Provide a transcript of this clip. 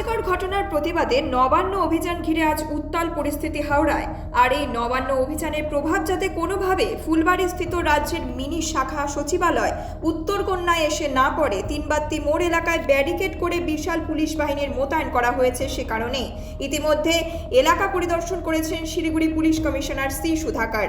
আর্যিকর ঘটনার প্রতিবাদে নবান্ন অভিযান ঘিরে আজ উত্তাল পরিস্থিতি হাওড়ায়। আর এই নবান্ন অভিযানের প্রভাব যাতে কোনোভাবে ফুলবাড়ি স্থিত রাজ্যের মিনি শাখা সচিবালয় উত্তরকন্যায় এসে না পড়ে, তিনবাত্তি মোড় এলাকায় ব্যারিকেড করে বিশাল পুলিশ বাহিনীর মোতায়েন করা হয়েছে সে কারণে। ইতিমধ্যে এলাকা পরিদর্শন করেছেন Siliguri police commissioner C Sudhakar.